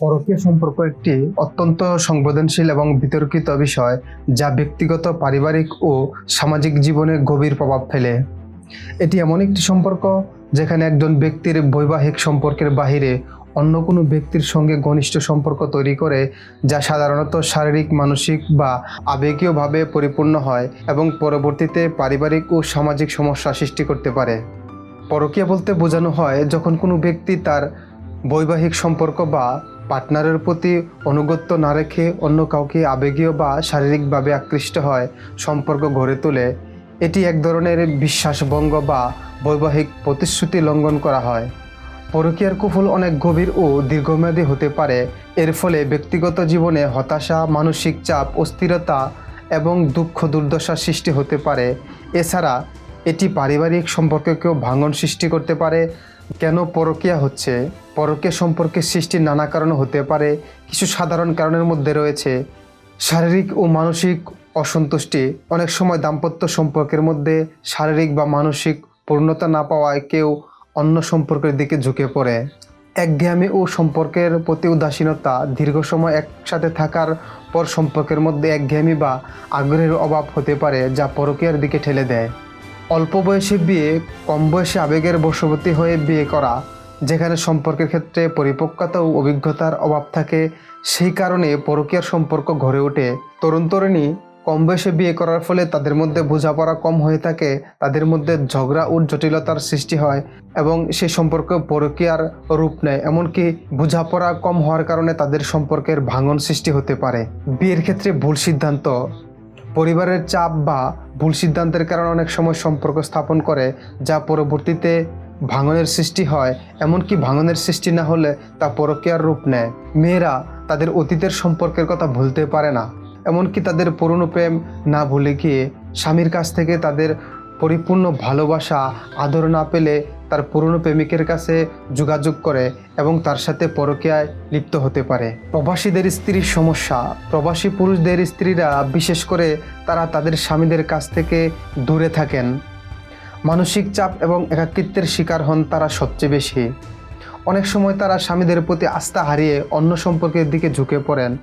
পরকীয় সম্পর্ক একটি অত্যন্ত সংবেদনশীল এবং বিতর্কিত বিষয়, যা ব্যক্তিগত, পারিবারিক ও সামাজিক জীবনে গভীর প্রভাব ফেলে। এটি এমন একটি সম্পর্ক, যেখানে একজন ব্যক্তির বৈবাহিক সম্পর্কের বাহিরে অন্য কোনো ব্যক্তির সঙ্গে ঘনিষ্ঠ সম্পর্ক তৈরি করে, যা সাধারণত শারীরিক, মানসিক বা আবেগীয়ভাবে পরিপূর্ণ হয় এবং পরবর্তীতে পারিবারিক ও সামাজিক সমস্যা সৃষ্টি করতে পারে। পরকীয়া বলতে বোঝানো হয়, যখন কোনো ব্যক্তি তার বৈবাহিক সম্পর্ক বা পার্টনারের প্রতি অনুগত্য না রেখে অন্য কাউকে আবেগীয় বা শারীরিকভাবে আকৃষ্ট হয় সম্পর্ক গড়ে তোলে। এটি এক ধরনের বিশ্বাসভঙ্গ বা বৈবাহিক প্রতিশ্রুতি লঙ্ঘন করা হয়। পরকীয়ার কুফল অনেক গভীর ও দীর্ঘমেয়াদী হতে পারে। এর ফলে ব্যক্তিগত জীবনে হতাশা, মানসিক চাপ, অস্থিরতা এবং দুঃখ দুর্দশার সৃষ্টি হতে পারে। এছাড়া এটি পারিবারিক সম্পর্ককেও ভাঙন সৃষ্টি করতে পারে। কেন পরকীয়া হচ্ছে? পরকীয়া সম্পর্কের সৃষ্টির নানা কারণ হতে পারে, কিছু সাধারণ কারণের মধ্যে রয়েছে। শারীরিক ও মানসিক অসন্তুষ্টি অনেক সময় দাম্পত্য সম্পর্কের মধ্যে শারীরিক বা মানসিক পূর্ণতা না পাওয়ায় কেউ অন্য সম্পর্কের দিকে ঝুঁকে পড়ে। একঘেয়ামি ও সম্পর্কের প্রতি উদাসীনতা দীর্ঘ সময় একসাথে থাকার পর সম্পর্কের মধ্যে একঘেয়ামি বা আগ্রহের অভাব হতে পারে, যা পরকীয়ার দিকে ঠেলে দেয়। অল্প বয়সে বিয়ে, কম বয়সে আবেগের বশবর্তী হয়ে বিয়ে করা, যেখানে সম্পর্কের ক্ষেত্রে পরিপক্কতা ও অভিজ্ঞতার অভাব থাকে, সেই কারণে পরকীয়ার সম্পর্ক গড়ে ওঠে। তরুণ তরুণী কম বয়সে বিয়ে করার ফলে তাদের মধ্যে বোঝাপড়া কম হয়ে থাকে, তাদের মধ্যে ঝগড়া ও জটিলতার সৃষ্টি হয় এবং সেই সম্পর্ক পরকীয়ার রূপ নেয়, এমনকি বোঝাপড়া কম হওয়ার কারণে তাদের সম্পর্কের ভাঙন সৃষ্টি হতে পারে। বিয়ের ক্ষেত্রে ভুল সিদ্ধান্ত পরিবারের চাপ বা ভুল সিদ্ধান্তের কারণে অনেক সময় সম্পর্ক স্থাপন করে, যা পরবর্তীতে ভাঙনের সৃষ্টি হয়। এমনকি ভাঙনের সৃষ্টি না হলে তা পরকীয়ার রূপ নেয়। মেয়েরা তাদের অতীতের সম্পর্কের কথা ভুলতে পারে না। এমনকি তাদের পুরনো প্রেম না ভুলে গিয়ে স্বামীর কাছ থেকে তাদের পরিপূর্ণ ভালোবাসা, আদর না পেলে তার পুরনো প্রেমিকের কাছে যোগাযোগ করে এবং তার সাথে পরকীয়ায় লিপ্ত হতে পারে। প্রবাসীদের স্ত্রীর সমস্যা। প্রবাসী পুরুষদের স্ত্রীরা বিশেষ করে তারা তাদের স্বামীদের কাছ থেকে দূরে থাকেন। মানসিক চাপ এবং একাকিত্বের শিকার হন তারা সবচেয়ে বেশি। অনেক সময় তারা স্বামীদের প্রতি আস্থা হারিয়ে অন্য সম্পর্কের দিকে ঝুঁকে পড়েন।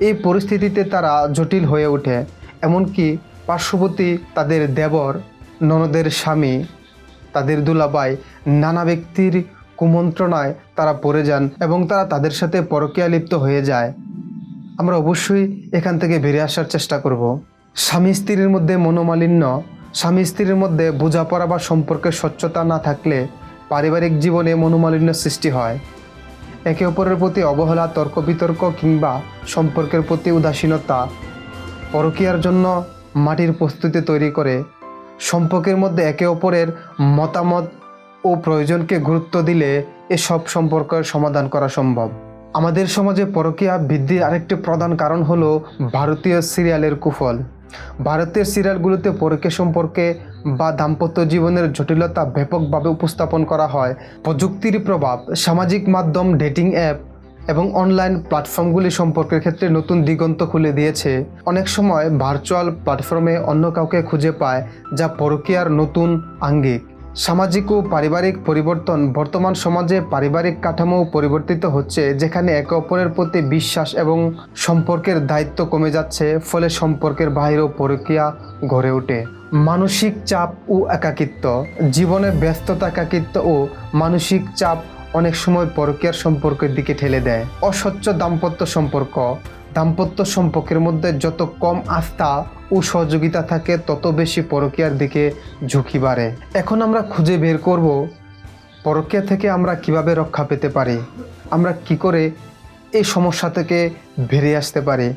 এই পরিস্থিতিতে তারা জটিল হয়ে ওঠে। এমনকি পার্শ্ববর্তী তাদের দেবর, ননদের স্বামী তাদের দুলাবাই নানা ব্যক্তির কুমন্ত্রণায় তারা পড়ে যান এবং তারা তাদের সাথে পরকীয়া লিপ্ত হয়ে যায়। আমরা অবশ্যই এখান থেকে বেরিয়ে আসার চেষ্টা করব। স্বামী স্ত্রীর মধ্যে মনোমালিন্য, স্বামী স্ত্রীর মধ্যে বোঝাপড়া বা সম্পর্কের স্বচ্ছতা না থাকলে পারিবারিক জীবনে মনোমালিন্য সৃষ্টি হয়। একে অপরের প্রতি অবহেলা তর্ক বিতর্ক কিংবা সম্পর্কের প্রতি উদাসীনতা পরকীয়ার জন্য মাটির প্রস্তুতি তৈরি করে সম্পর্কের মধ্যে একে অপরের মতামত ও প্রয়োজনকে গুরুত্ব দিলে এসব সম্পর্কের সমাধান করা সম্ভব। আমাদের সমাজে পরকীয়া বৃদ্ধির আরেকটি প্রধান কারণ হলো ভারতীয় সিরিয়ালের কুফল। ভারতীয় সিরিয়ালগুলোতে পরকীয়া সম্পর্কে বা দাম্পত্য জীবনের জটিলতা ব্যাপকভাবে উপস্থাপন করা হয়। প্রযুক্তির প্রভাব, সামাজিক মাধ্যম, ডেটিং অ্যাপ এবং অনলাইন প্ল্যাটফর্মগুলি সম্পর্কের ক্ষেত্রে নতুন দিগন্ত খুলে দিয়েছে। অনেক সময় ভার্চুয়াল প্ল্যাটফর্মে অন্য কাউকে খুঁজে পায় যা পরকীয়ার নতুন আঙ্গিক। সামাজিক ও পারিবারিক পরিবর্তন বর্তমান সমাজে পারিবারিক কাঠামো পরিবর্তিত হচ্ছে, যেখানে একে অপরের প্রতি বিশ্বাস এবং সম্পর্কের দায়িত্ব কমে যাচ্ছে, ফলে সম্পর্কের বাহিরেও পরকীয়া গড়ে ওঠে। মানসিক চাপ ও একাকিত্ব, জীবনে ব্যস্ততা, একাকিত্ব ও মানসিক চাপ অনেক সময় পরকীয়ার সম্পর্কের দিকে ঠেলে দেয়। অস্বচ্ছ দাম্পত্য সম্পর্ক। দাম্পত্য সম্পর্কের মধ্যে যত কম আস্থা ও সহযোগিতা থাকে, তত বেশি পরকীয়ার দিকে ঝুঁকি বাড়ে। এখন আমরা খুঁজে বের করব, পরকীয়া থেকে আমরা কীভাবে রক্ষা পেতে পারি? আমরা কি করে এই সমস্যা থেকে বেরিয়ে আসতে পারি?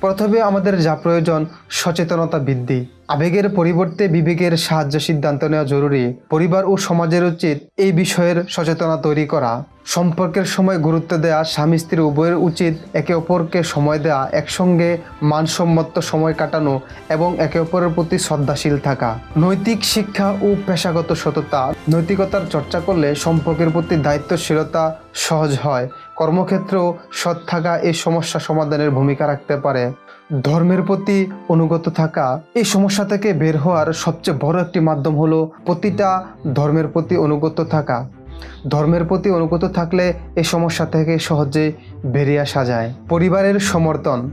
প্রথমে আমাদের যা প্রয়োজন সচেতনতা বৃদ্ধি। আবেগের পরিবর্তে বিবেকের সাহায্য সিদ্ধান্ত নেওয়া জরুরি। পরিবার ও সমাজের উচিত এই বিষয়ের সচেতনা তৈরি করা। সম্পর্কের সময় গুরুত্ব দেওয়া স্বামী স্ত্রী উভয়ের উচিত একে অপরকে সময় দেওয়া একসঙ্গে মানসম্মত সময় কাটানো এবং একে অপরের প্রতি শ্রদ্ধাশীল থাকা। নৈতিক শিক্ষা ও পেশাগত সততা, নৈতিকতার চর্চা করলে সম্পর্কের প্রতি দায়িত্বশীলতা সহজ হয়। কর্মক্ষেত্রেও সৎ থাকা এই সমস্যা সমাধানের ভূমিকা রাখতে পারে। ধর্মের প্রতি অনুগত থাকা এই সমস্যা থেকে বের হওয়ার সবচেয়ে বড় একটি মাধ্যম হলো প্রতিটা ধর্মের প্রতি অনুগত থাকা। ধর্মের প্রতি অনুগত থাকলে এই সমস্যা থেকে সহজে বেরিয়ে আসা যায়। পরিবারের সমর্থন।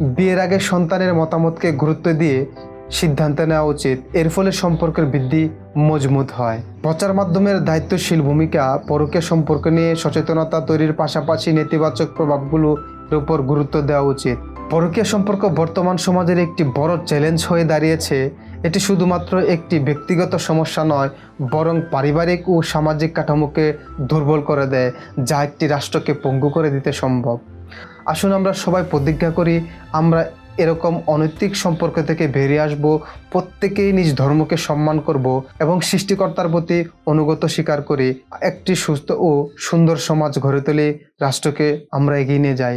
বিয়ের আগে সন্তানের মতামতকে গুরুত্ব দিয়ে সিদ্ধান্ত নেওয়া উচিত। এর ফলে সম্পর্কের বৃদ্ধি মজবুত হয়। প্রচার মাধ্যমের দায়িত্বশীল ভূমিকা, পরকীয় সম্পর্ক নিয়ে সচেতনতা তৈরির পাশাপাশি নেতিবাচক প্রভাবগুলোর উপর গুরুত্ব দেওয়া উচিত। পরকীয় সম্পর্ক বর্তমান সমাজের একটি বড় চ্যালেঞ্জ হয়ে দাঁড়িয়েছে। এটি শুধুমাত্র একটি ব্যক্তিগত সমস্যা নয়, বরং পারিবারিক ও সামাজিক কাঠামোকে দুর্বল করে দেয়, যা একটি রাষ্ট্রকে পঙ্গু করে দিতে সম্ভব। আসুন আমরা সবাই প্রতিজ্ঞা করি, আমরা এরকম অনৈতিক সম্পর্ক থেকে বেরিয়ে আসব, প্রত্যেকেই নিজ ধর্মকে সম্মান করব এবং সৃষ্টিকর্তার প্রতি অনুগত স্বীকার করি। একটি সুস্থ ও সুন্দর সমাজ গড়ে তুলে, রাষ্ট্রকে আমরা এগিয়ে নিয়ে যাই।